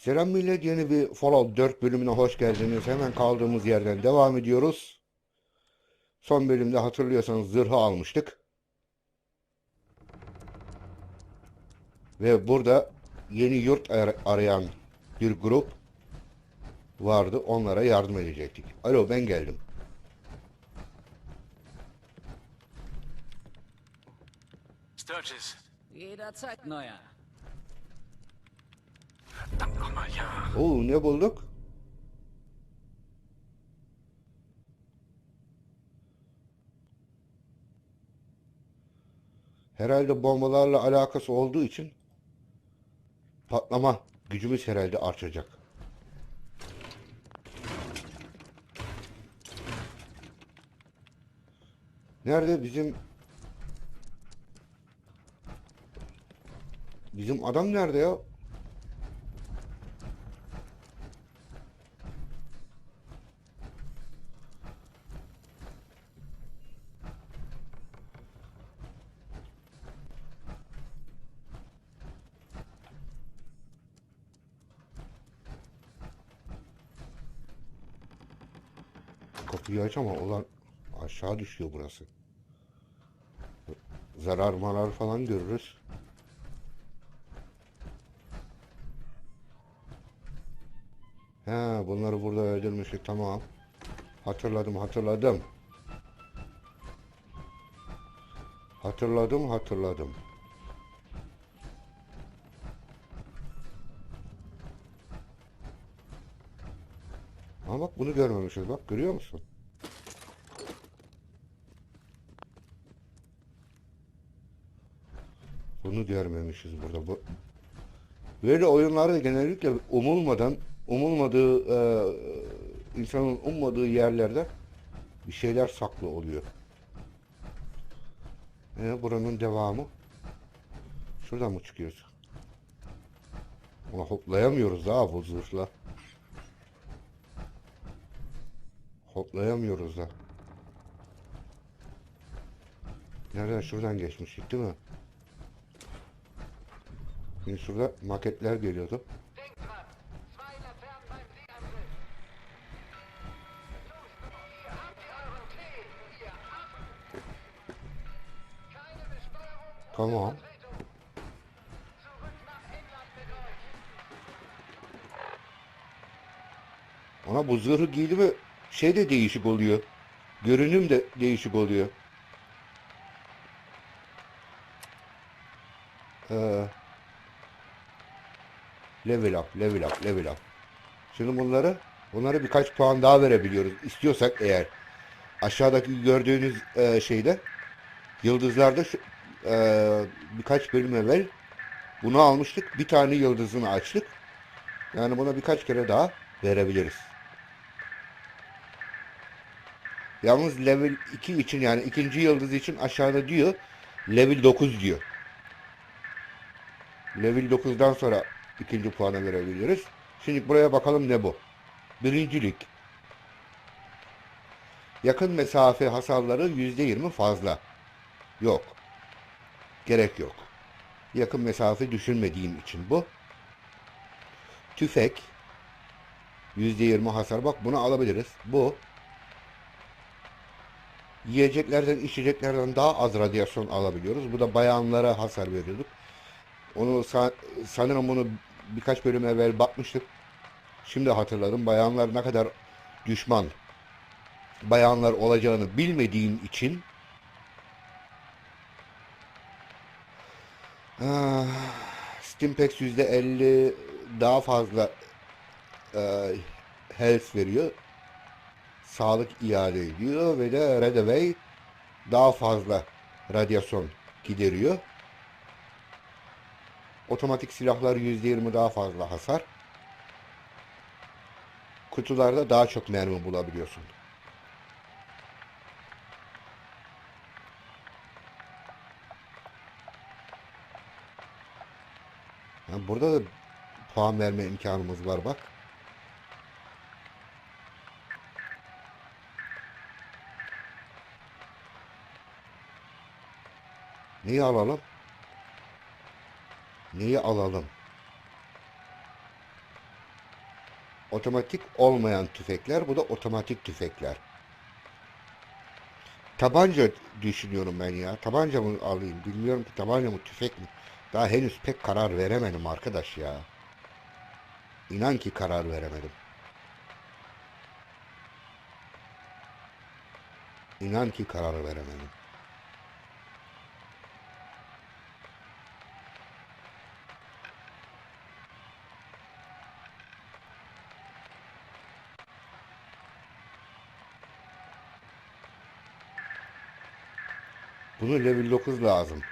Selam millet yeni bir Fallout 4 bölümüne hoş geldiniz. Hemen kaldığımız yerden devam ediyoruz. Son bölümde hatırlıyorsanız zırhı almıştık. Ve burada yeni yurt ar- arayan bir grup vardı. Onlara yardım edecektik. Alo ben geldim. Sturges. Jederzeit neuer. Nochmal, ja. Oo ne bulduk? Herhalde bombalarla alakası olduğu için patlama gücümüz herhalde artacak. Nerede bizim bizim adam nerede ya? Kapıyı aç ama ulan aşağı düşüyor burası. Zarar marar falan görürüz. He bunları burada öldürmüştük tamam. Hatırladım hatırladım. Hatırladım hatırladım. Ama bak bunu görmemişiz bak görüyor musun? Bunu görmemişiz burada. Bu böyle oyunlarda genellikle umulmadan, umulmadığı e, insanın ummadığı yerlerde bir şeyler saklı oluyor. E, buranın devamı. Şuradan mı çıkıyoruz? Ama hoplayamıyoruz daha bu zırhla. Hoplayamıyoruz da. Nereden? Şuradan geçmiştik değil mi? Şimdi şurada maketler geliyordu. Tamam. Ona bu zırhı giydi mi şey de değişik oluyor. Görünüm de değişik oluyor. Ee, level up, level up, level up. Şimdi bunları bunları birkaç puan daha verebiliyoruz. İstiyorsak eğer aşağıdaki gördüğünüz e, şeyde yıldızlarda şu, e, birkaç bölüm evvel bunu almıştık. Bir tane yıldızını açtık. Yani buna birkaç kere daha verebiliriz. Yalnız level 2 için yani ikinci yıldız için aşağıda diyor level 9 diyor. Level 9'dan sonra ikinci puanı verebiliriz. Şimdi buraya bakalım ne bu. Birincilik. Yakın mesafe hasarları %20 fazla. Yok. Gerek yok. Yakın mesafe düşünmediğim için bu. Tüfek. %20 hasar. Bak bunu alabiliriz. Bu yiyeceklerden, içeceklerden daha az radyasyon alabiliyoruz. Bu da bayanlara hasar veriyorduk. Onu sa- sanırım bunu birkaç bölüm evvel bakmıştık. Şimdi hatırladım. Bayanlar ne kadar düşman bayanlar olacağını bilmediğim için ah, Stimpex %50 daha fazla e, health veriyor sağlık iade ediyor ve de Redaway daha fazla radyasyon gideriyor. Otomatik silahlar %20 daha fazla hasar. Kutularda daha çok mermi bulabiliyorsun. Ha, burada da puan verme imkanımız var bak. Neyi alalım? Neyi alalım? otomatik olmayan tüfekler. Bu da otomatik tüfekler. Tabanca düşünüyorum ben ya. Tabanca mı alayım? Bilmiyorum ki tabanca mı tüfek mi? Daha henüz pek karar veremedim arkadaş ya. İnan ki karar veremedim. İnan ki karar veremedim. Bunu level 9 lazım.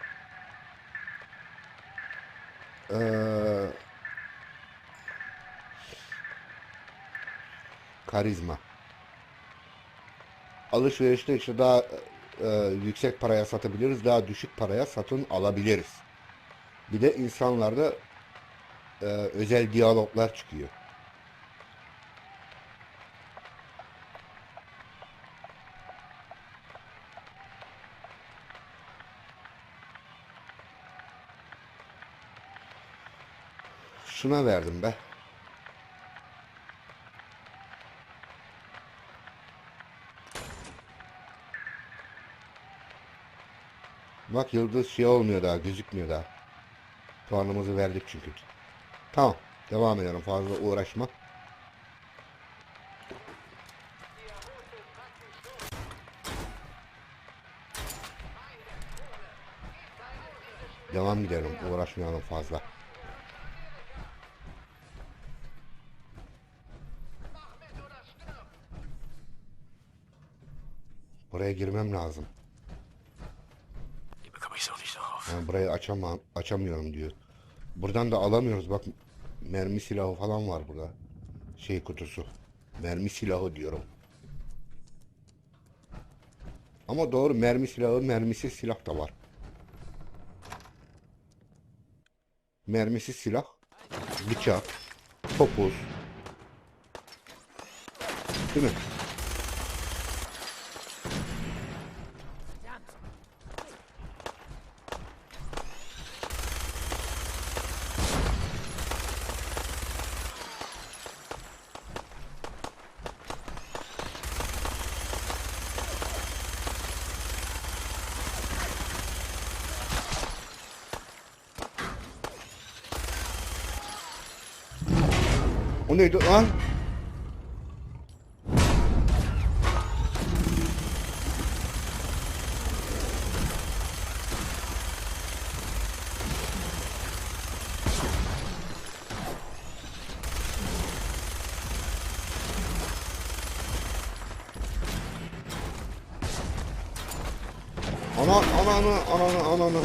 Ee, karizma. Alışverişte işte daha e, yüksek paraya satabiliriz, daha düşük paraya satın alabiliriz. Bir de insanlarda e, özel diyaloglar çıkıyor. Şuna verdim be. Bak yıldız şey olmuyor daha, gözükmüyor daha. Puanımızı verdik çünkü. Tamam, devam edelim. Fazla uğraşma. Devam gidelim, uğraşmayalım fazla. Buraya girmem lazım. Yani burayı açamam, açamıyorum diyor. Buradan da alamıyoruz. Bak mermi silahı falan var burada. Şey kutusu. Mermi silahı diyorum. Ama doğru mermi silahı, mermisiz silah da var. Mermisiz silah, bıçak, topuz. Değil mi? O neydi lan? Ana ananı ananı ananı.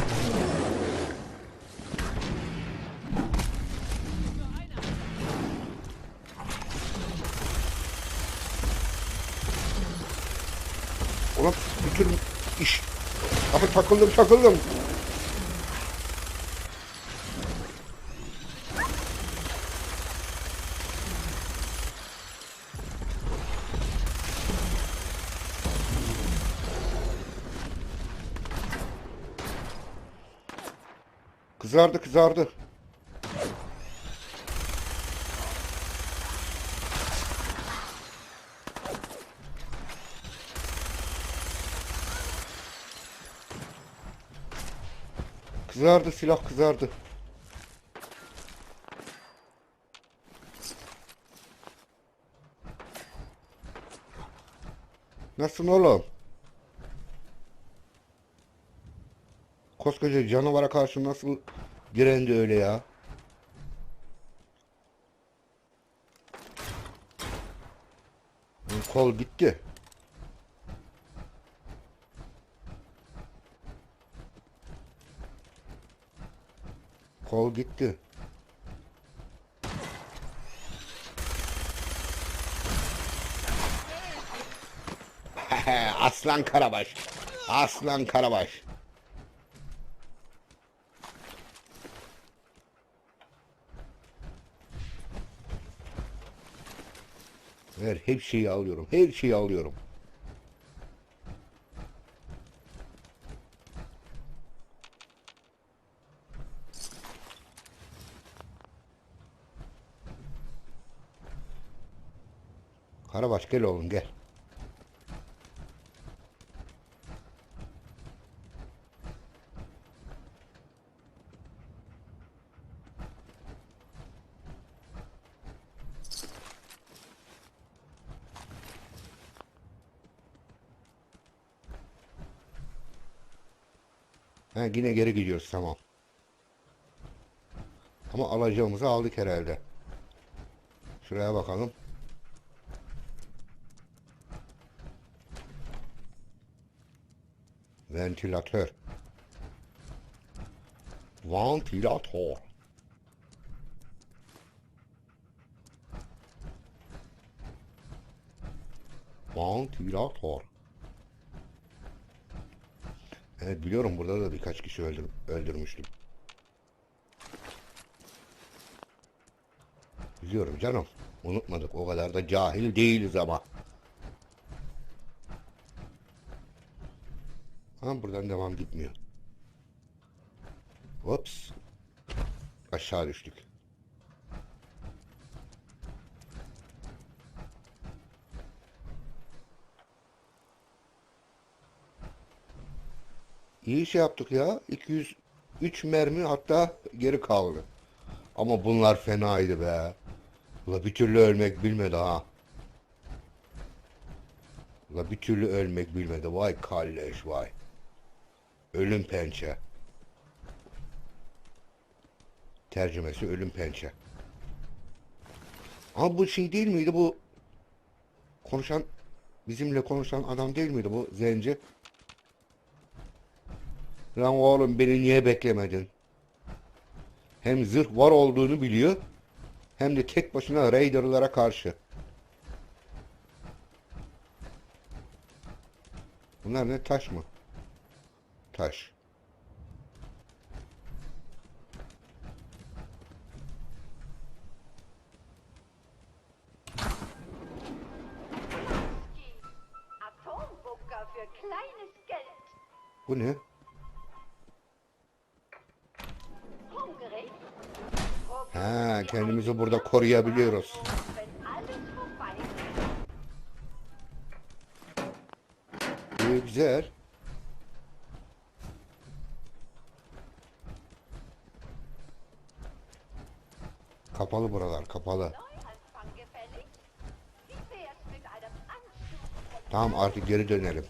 Ulan bütün iş... Abi takıldım takıldım. Kızardı kızardı. Kızardı silah kızardı. Nasılsın oğlum? Koskoca canavara karşı nasıl direndi öyle ya? Kol gitti. Kol gitti. Aslan Karabaş. Aslan Karabaş. Ver her şeyi alıyorum. Her şeyi alıyorum. Karabaş gel oğlum gel. Ha, yine geri gidiyoruz tamam. Ama alacağımızı aldık herhalde. Şuraya bakalım. Ventilatör. Ventilatör. Ventilatör. Evet biliyorum burada da birkaç kişi öldür öldürmüştüm. Biliyorum canım. Unutmadık. O kadar da cahil değiliz ama. Ha buradan devam gitmiyor. Ops. Aşağı düştük. İyi şey yaptık ya. 203 mermi hatta geri kaldı. Ama bunlar fenaydı be. La bir türlü ölmek bilmedi ha. La bir türlü ölmek bilmedi. Vay kalleş vay. Ölüm pençe. Tercümesi ölüm pençe. Ama bu şey değil miydi bu konuşan bizimle konuşan adam değil miydi bu zenci? Lan oğlum beni niye beklemedin? Hem zırh var olduğunu biliyor hem de tek başına Raider'lara karşı. Bunlar ne taş mı? Taş. Bu ne? Ha, kendimizi burada koruyabiliyoruz. İyi, güzel. Kapalı buralar, kapalı. Tamam artık geri dönelim.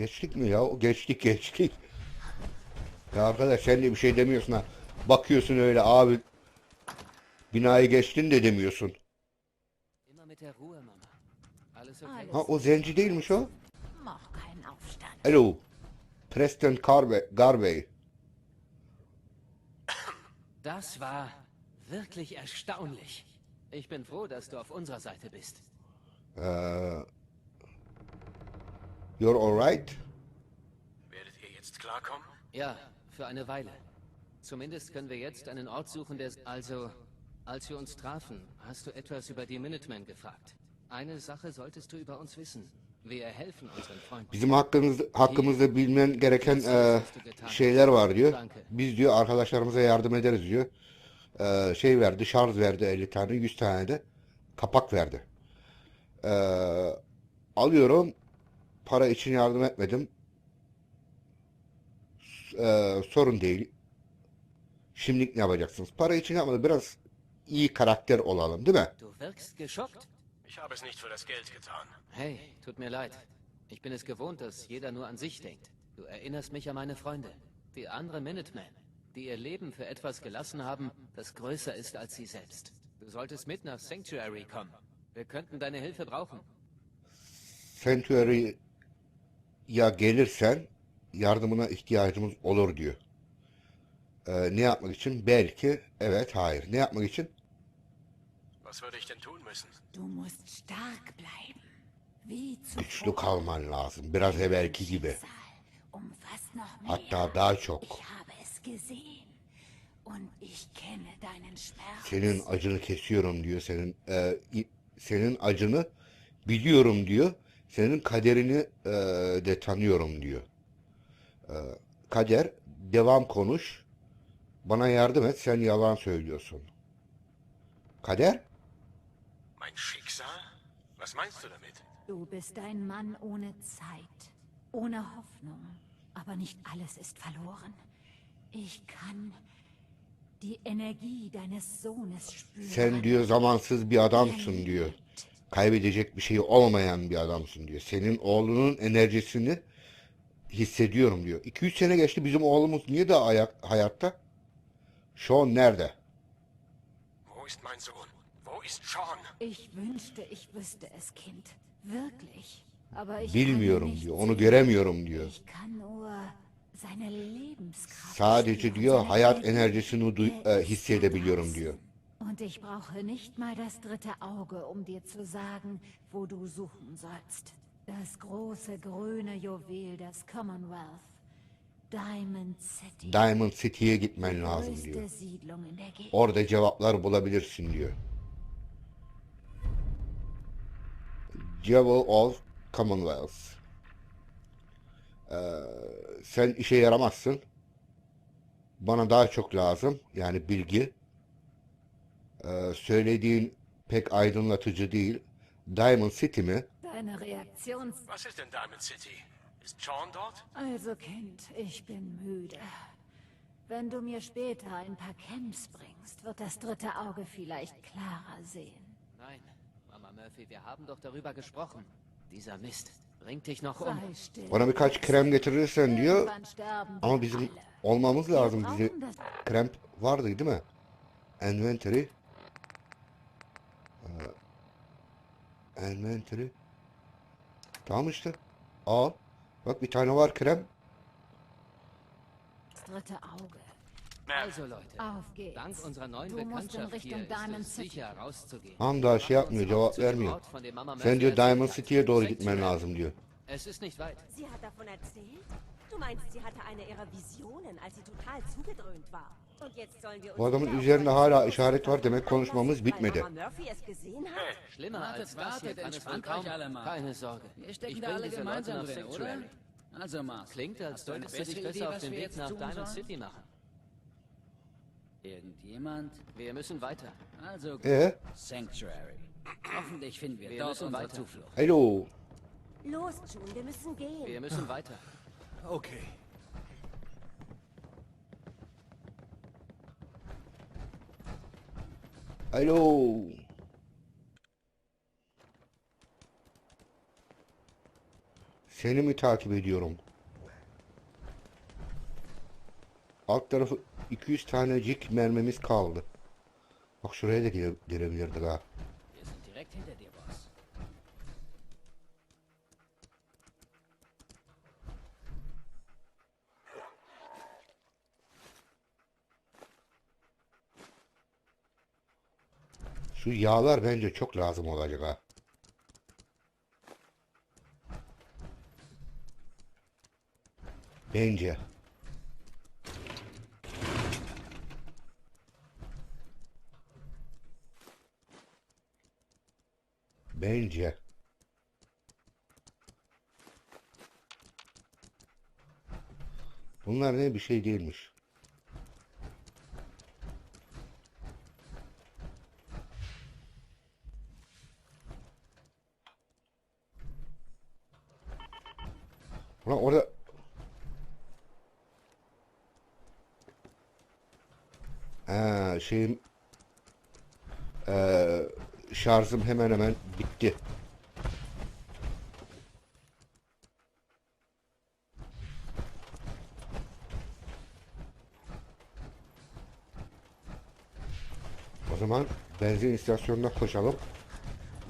Geçtik mi ya? Geçtik geçtik. Ya arkadaş sen de bir şey demiyorsun ha. Bakıyorsun öyle abi. Binayı geçtin de demiyorsun. Ha o zenci değilmiş o. Hello. Preston Garvey. Garvey. Das war wirklich erstaunlich. Ich bin froh, dass du auf unserer Seite bist. Ee, you're alright? Werdet ihr jetzt klarkommen? Ja, für eine Weile. Zumindest können wir jetzt einen Ort suchen, der... Also, als wir uns trafen, hast du etwas über die Minutemen gefragt. Eine Sache solltest du über uns wissen. Wir helfen unseren Freunden. Bizim hakkımızda, hakkımızda bilmen gereken e, şeyler var diyor. Biz diyor arkadaşlarımıza yardım ederiz diyor. E, şey verdi, şarj verdi 50 tane, 100 tane de kapak verdi. E, alıyorum. Para için yardım etmedim. E, sorun değil. Şimdilik ne yapacaksınız? Para için yapmadım. Biraz iyi karakter olalım, değil mi? Du wirkst geschockt. Ich habe es nicht für das Geld getan. Hey, tut mir leid. Ich bin es gewohnt, dass jeder nur an sich denkt. Du erinnerst mich an meine Freunde. Die anderen Minutemen, die ihr Leben für etwas gelassen haben, das größer ist als sie selbst. Du solltest mit nach Sanctuary kommen. Wir könnten deine Hilfe brauchen. Sanctuary'ya gelirsen yardımına ihtiyacımız olur diyor. Ee, ne yapmak için? Belki, evet, hayır. Ne yapmak için? Was würde ich denn tun müssen? Du musst stark bleiben. Güçlü kalman lazım. Biraz evvelki gibi. Hatta daha çok. Ich habe es gesehen. Und ich kenne deinen Schmerz. Senin acını kesiyorum diyor. Senin e, senin acını biliyorum diyor. Senin kaderini e, de tanıyorum diyor. E, kader, devam konuş. Bana yardım et, sen yalan söylüyorsun. Kader? Mein Schicksal? Was meinst du damit? Du bist ein Mann ohne Zeit, ohne Hoffnung. Aber nicht alles ist verloren. Ich kann die Energie deines Sohnes spüren. Sen diyor zamansız bir adamsın diyor. Kaybedecek bir şey olmayan bir adamsın diyor. Senin oğlunun enerjisini hissediyorum diyor. 2-3 sene geçti bizim oğlumuz niye daha ayak, hayatta? Sean nerede? Wo ist mein Sohn? Wo ist Sean? Ich wünschte, ich wüsste es, Kind. Wirklich. Aber ich Bilmiyorum diyor. Onu göremiyorum diyor. Ich kann nur seine Lebenskraft Sadece diyor hayat enerjisini Er e, hissedebiliyorum diyor. Und ich brauche nicht mal das dritte Auge, um dir zu sagen, wo du suchen sollst. Das große grüne Juwel des Commonwealth. Diamond City. Diamond City'ye gitmen lazım diyor. Orada cevaplar bulabilirsin diyor. Jewel of Commonwealth. Ee, sen işe yaramazsın. Bana daha çok lazım. Yani bilgi. Ee, söylediğin pek aydınlatıcı değil. Diamond City mi? Deine Reaktion. Was ist in Diamond City? Ist Sean dort? Also Kind, ich bin müde. Wenn du mir später ein paar Camps bringst, wird das dritte Auge vielleicht klarer sehen. Nein, Mama Murphy, wir haben doch darüber gesprochen. Dieser Mist bringt dich noch um. Bana birkaç krem getirirsen diyor. Ama bizim olmamız lazım. Das krem vardı değil mi? Inventory. Inventory. Tamam işte. Al. Bak bir tane var krem. dritte Auge. Also Leute, Auf geht's. dank unserer neuen Du musst in Bekanntschaft Richtung hier ist es City. sicher rauszugehen. Tam daha şey yapmıyor, cevap vermiyor. Sen diyor Diamond. City'ye doğru gitmen lazım diyor. Es ist nicht weit. Sie hat davon erzählt? Du meinst, sie hatte eine ihrer Visionen, als sie total zugedröhnt war. Und jetzt sollen wir uns Bu adamın wieder auf üzerinde das hala Los işaret var demek einlassen, konuşmamız weil bitmedi. Mama Murphy es gesehen hat? Schlimmer Wartet, als das hier wartet, kann es wohl entspannt kaum. euch alle mal. Keine Sorge. Wir stecken ich da bring alle diese Leute gemeinsam nach drin, Sanctuary. oder? Also Mars, Klingt, als hast du eine solltest du dich bessere besser Idee, auf was den wir Weg jetzt nach tun Diamond sollen? City machen. Irgendjemand? Wir müssen weiter. Also Ee? Sanctuary. Hoffentlich finden wir, Wir dort müssen unsere weiter. Zuflucht. Hallo. Los, June, wir müssen gehen. Wir müssen weiter. Okay. Alo. Seni mi takip ediyorum? Alt tarafı 200 tanecik mermimiz kaldı. Bak şuraya da gele- gelebilirdik ha. Şu yağlar bence çok lazım olacak ha. Bence. Bence. Bunlar ne bir şey değilmiş. Ulan orada Ha, şeyim eee, şarjım hemen hemen bitti. O zaman benzin istasyonuna koşalım.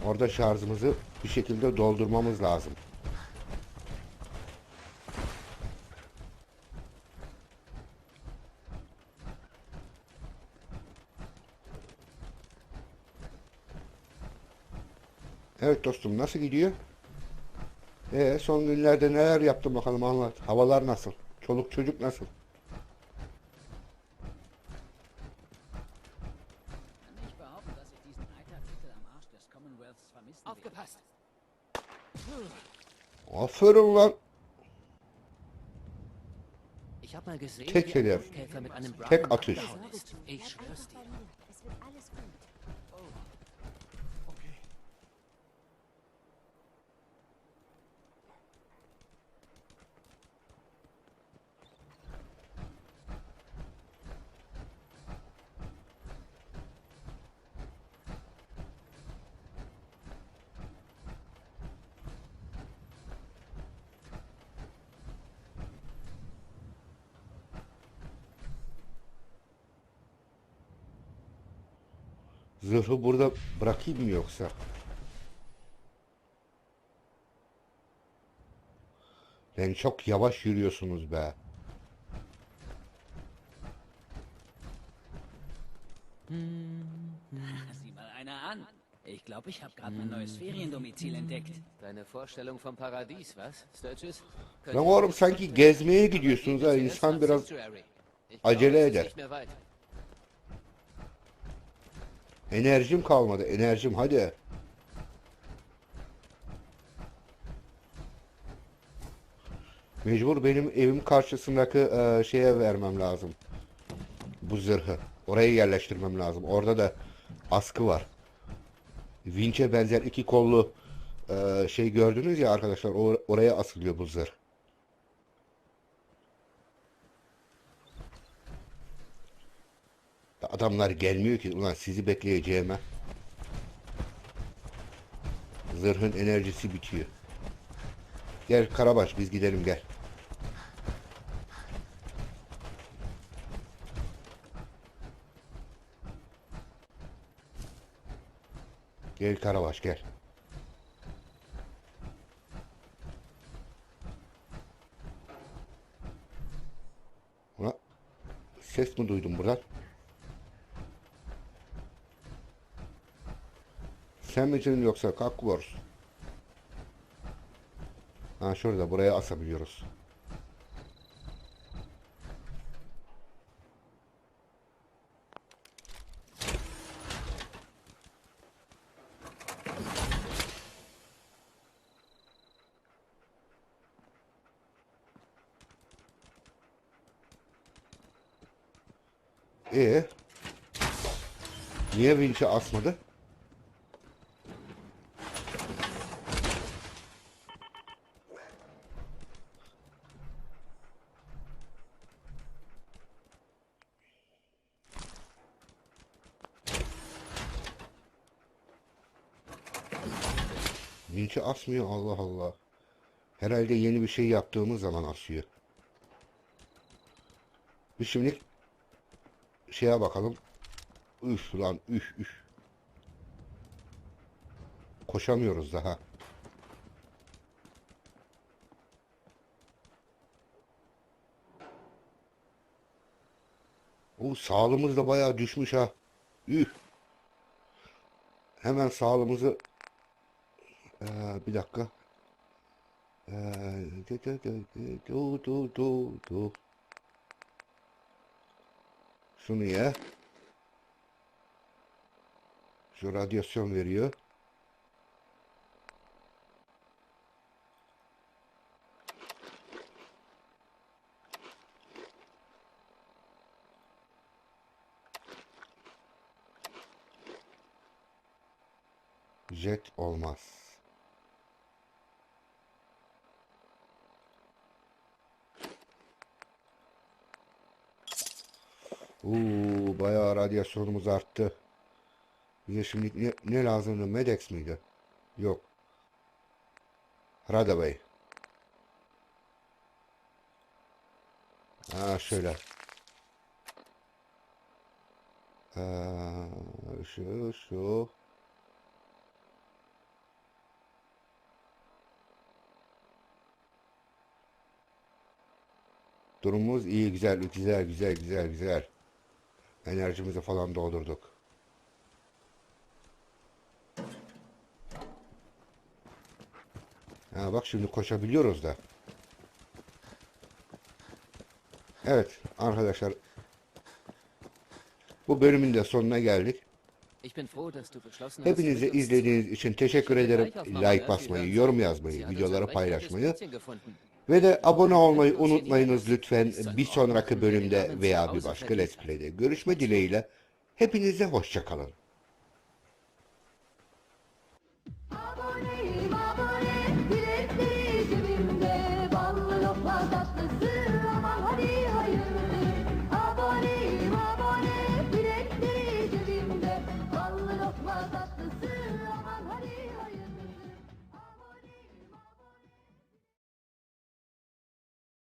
Orada şarjımızı bir şekilde doldurmamız lazım. Evet dostum nasıl gidiyor? Ee, son günlerde neler yaptın bakalım anlat. Havalar nasıl? Çoluk çocuk nasıl? Kann nicht behaupten, dass ich diesen Zırhı burada bırakayım mı yoksa? Lan çok yavaş yürüyorsunuz be. Sieh mal einer an. Ich glaube, ich habe gerade mein neues Feriendomizil entdeckt. Deine Vorstellung vom Paradies, was, Sturgis? Lan oğlum sanki gezmeye gidiyorsunuz ha. İnsan biraz acele eder. Enerjim kalmadı. Enerjim hadi. Mecbur benim evim karşısındaki e, şeye vermem lazım. Bu zırhı. Oraya yerleştirmem lazım. Orada da askı var. Vinç'e benzer iki kollu e, şey gördünüz ya arkadaşlar. or- oraya asılıyor bu zırh. Adamlar gelmiyor ki. Ulan sizi bekleyeceğime. Zırhın enerjisi bitiyor. Gel Karabaş biz gidelim gel. Gel Karabaş gel. Ulan ses mi duydum buradan? Sen misin yoksa kalk var? Ha şurada buraya asabiliyoruz. E Niye vinçe asmadı? Vinç'i asmıyor Allah Allah. Herhalde yeni bir şey yaptığımız zaman asıyor. Bir şimdi şeye bakalım. Üf lan üf üf. Koşamıyoruz daha. O sağlığımız da bayağı düşmüş ha. Üf. Hemen sağlığımızı ee, bir dakika. Ee, du, du, du, du. Şunu ye. Şu radyasyon veriyor. Jet olmaz. Oo, bayağı radyasyonumuz arttı. Bize şimdi ne, ne lazımdı? Medex miydi? Yok. Rada Bey. Ha şöyle. Aa, şu şu. Durumumuz iyi, güzel, güzel, güzel, güzel, güzel. Enerjimizi falan doldurduk. Ha bak şimdi koşabiliyoruz da. Evet arkadaşlar. Bu bölümün de sonuna geldik. Hepinize izlediğiniz için teşekkür ederim. Like basmayı, yorum yazmayı, videoları paylaşmayı. Ve de abone olmayı unutmayınız lütfen. Bir sonraki bölümde veya bir başka Let's Play'de görüşme dileğiyle. Hepinize hoşçakalın.